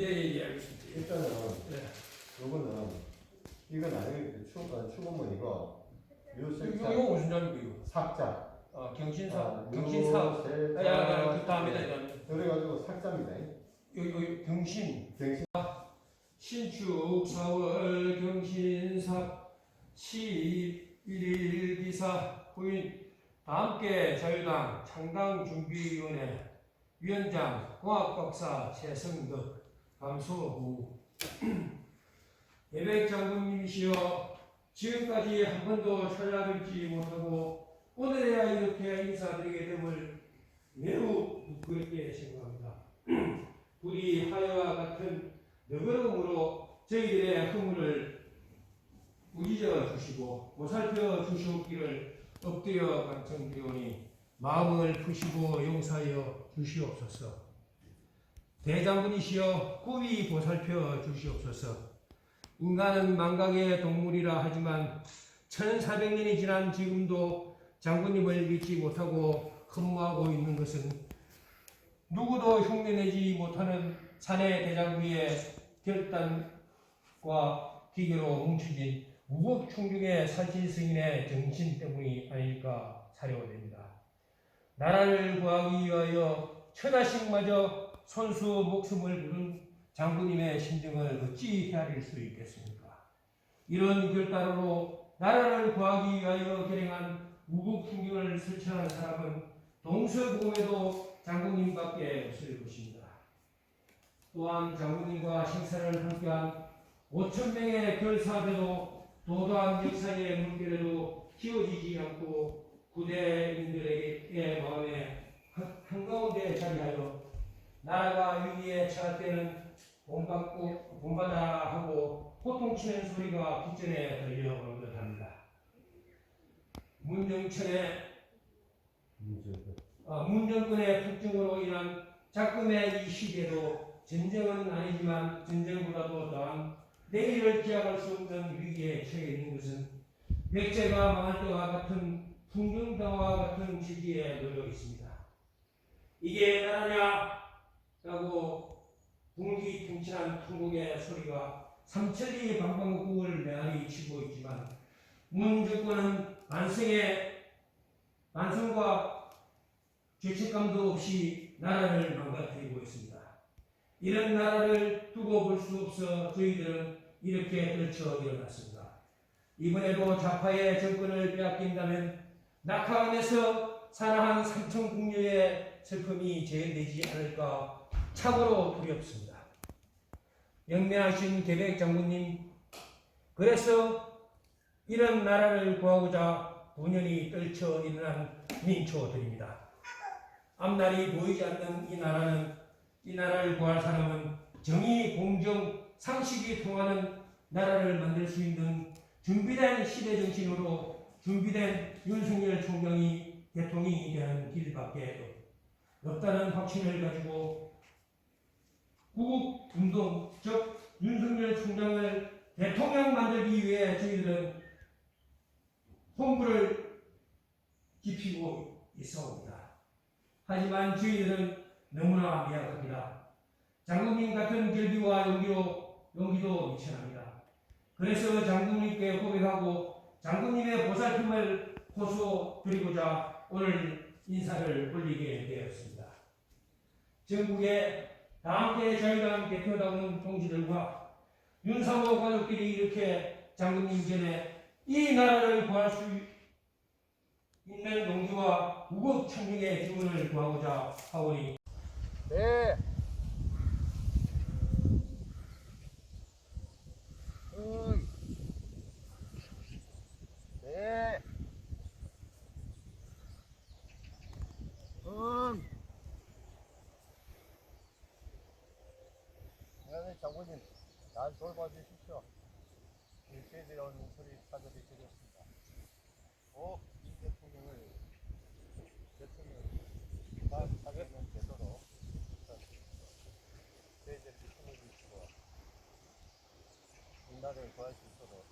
예, 예, 알겠습니다. 일단은 예. 요거는 이건 아니고 추, 어, 추구문이고 이거, 유색자 이거 무슨 이거? 삭자 어, 경신사. 아, 경신사. 아, 야, 야, 야, 그그 다음에. 그래가지고 삭자입니다 여기, 여기, 경신. 갱신 신축 4월 경신사 11일 기사 부인 다 함께 자유당 창당 준비위원회 위원장 공학박사 최성덕 감소부 예백 장군님이시여 지금까지 한 번도 찾아뵙지 못하고 오늘에야 이렇게 인사드리게 됨을 매우 부끄럽게 생각합니다. 부디 하여와 같은 너그러움으로 저희들의 허물을 꾸짖어 주시고 보살펴 주시옵기를 엎드려 간청드리오니 마음을 푸시고 용서하여 주시옵소서. 대장군이시여 꾸비 보살펴 주시옵소서. 인간은 망각의 동물이라 하지만 1400년이 지난 지금도 장군님을 믿지 못하고 흠모하고 있는 것은 누구도 흉내내지 못하는 사내 대장부의 결단과 기계로 뭉쳐진 우국충중의 살신 승인의 정신 때문이 아닐까 사료됩니다. 나라를 구하기 위하여 처자식마저 손수 목숨을 부른 장군님의 심정을 어찌 헤아릴 수 있겠습니까? 이런 결단으로 나라를 구하기 위하여 결행한 우국충중을 설치한 사람은 동서고에도 장군님밖에 없을 것입니다. 또한 장군님과 식사를 함께한 5천 명의 결사대도 도도한 역사의 물결에도 키워지지 않고 구대인들에게 자리하여 나라가 위기에 처할 때는 본받고 본받아 하고 호통치는 소리가 뒷전에 들려오는 듯합니다. 문정천의 어, 문정권의 폭증으로 인한 작금의 이 시대도 전쟁은 아니지만 전쟁보다도 더한 내일을 기약할 수 없는 위기에 처해 있는 것은 백제가 망할 때와 같은 풍경병과 같은 시기에 놓여 있습니다. 이게 나라냐? 라고 분기통치한 통곡의 소리가 삼천리 방방곡을 메아리 치고 있지만 문정권은 만성의 만성과 죄책감도 없이 나라를 망가뜨리고 있습니다. 이런 나라를 두고 볼 수 없어 저희들은 이렇게 떨쳐 일어났습니다. 이번에도 좌파의 정권을 빼앗긴다면 낙하 안에서 사나한 삼천 국녀의 슬픔이 재현되지 않을까 참으로 두렵습니다. 영매하신 계백 장군님, 그래서 이런 나라를 구하고자 분연히 떨쳐 일어난 민초들입니다. 앞날이 보이지 않는 이 나라는 이 나라를 구할 사람은 정의, 공정, 상식이 통하는 나라를 만들 수 있는 준비된 시대 정신으로 준비된 윤석열 총장이 대통령이 되는 길밖에 없다는 확신을 가지고 구국 운동, 즉 윤석열 총장을 대통령 만들기 위해 저희들은 홍보를 깊이고 있어옵니다. 하지만 저희들은 너무나 미약합니다. 장군님 같은 결비와 용기로 용기도 미천합니다. 그래서 장군님께 고백하고 장군님의 보살핌을 호소 드리고자 오늘 인사를 올리게 되었습니다. 전국의 다함께 자유당 대표다운 동지들과 윤상호 가족들이 이렇게 장군님 전에 이 나라를 구할 수 있는 용기와 우국 천명의 기운을 구하고자 하오니 네. 응. 네. 응. 네, 장군님, 날 돌봐주십시오. 오는 소리 사절이 드렸습니다. 꼭이 대통령을 대통령 다음 사격은 되도록 저희들 대통령이 있고 인나를 구할 수 있도록